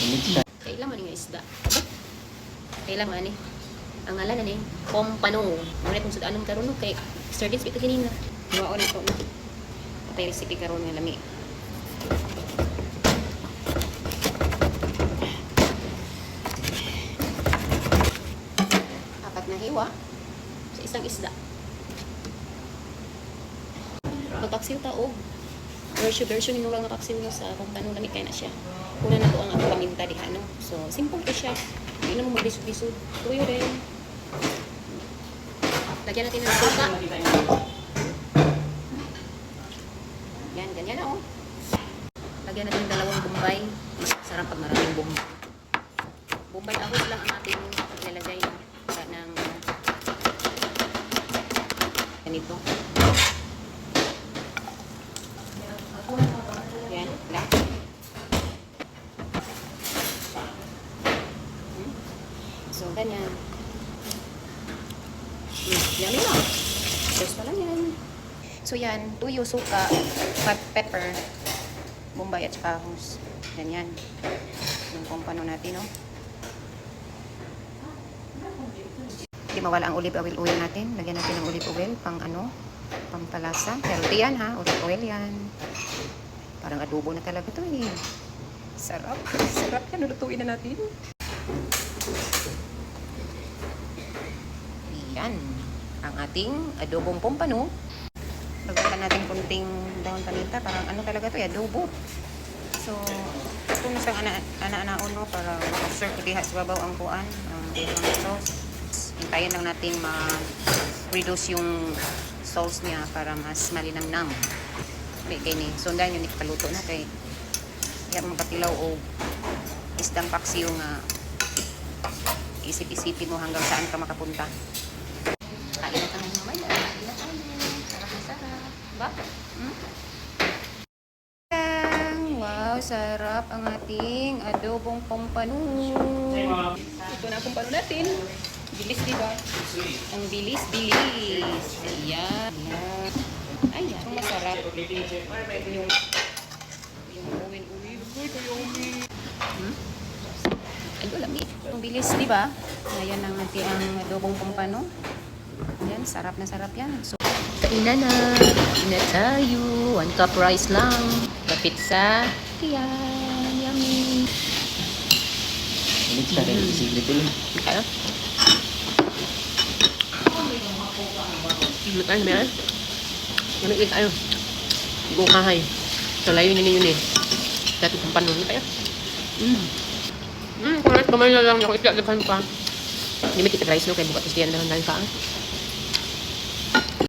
Minsan. Kailan man nga isda. Kailan man ni. Ang ngalan ni, Pompano. Muna kung sudanong karon no kay Stardust ito ganina. Mao na no? Patay recipe karon nga lami. Apat na hiwa sa isang isda. Magpaksiw ta og version version ni nga paksiw nga sa kung tanong lami kay na siya. Una na to ang ako paminta diha no. So simple to siya. Hindi na mo magbisod-bisod. Tuyo rin. Lagyan natin ng suka. Yan, ganyan na oh. Lagyan natin ng dalawang bombay. Sarap pag maraming bombay. Bombay ahos lang ang ating nilalagay ng ganito. Yan, lang. Hmm. So, ganyan. Hmm, yummy na. Just pa lang yan. So, yan. Tuyo, suka, pe- pepper, bombay at saka ahos. Ganyan. Yung kumpano natin, no? Hindi mawala ang olive oil oil natin. Lagyan natin ng olive oil pang ano, pang palasa. Healthy yan ha, olive oil yan. Parang adobo na talaga to eh. Sarap. Sarap yan. Lutuin na natin. Yan. Ang ating adobong pompano. Lagyan natin kunting dahon paminta. Parang ano talaga to eh, adobo. So, ito na sa ana ana-anaon no para ma-serve ko diha sa babaw ang kuan, ang diha ng sauce. Hintayin lang natin ma-reduce yung sauce niya para mas malinamnam. May kay ni sundan yun ikaluto na kay kaya mga o isdang paksiw nga isip-isipin mo hanggang saan ka makapunta. Kain na tayo mamaya. Kain na tayo. Sarap na sarap. Ba? Hmm? Wow, sarap ang ating adobong pompano. Ito na ang pompano natin. Bilis, di ba? Ang bilis, bilis. Ayan. Ayan. Masarap. Yung, yung uwin, uwin. Hmm? Ay, lami. Ang bilis, di ba? Ayan ang ating adobong pompano. Ayan, sarap na sarap yan. So, Kainan na. Kain na tayo. One cup rice lang. Kapit sa Ayan, yummy. Minsan rin. Isiglit ulit. Ano? Ano tayo, meron? Gamit din tayo. Bukahay. So, layo ninyo yun eh. Dati kung na tayo. Mm. Mm, kung na't kamay na lang ako, itlagdagan pa. Hindi may kita rice no, kaya buka tos diyan lang ka.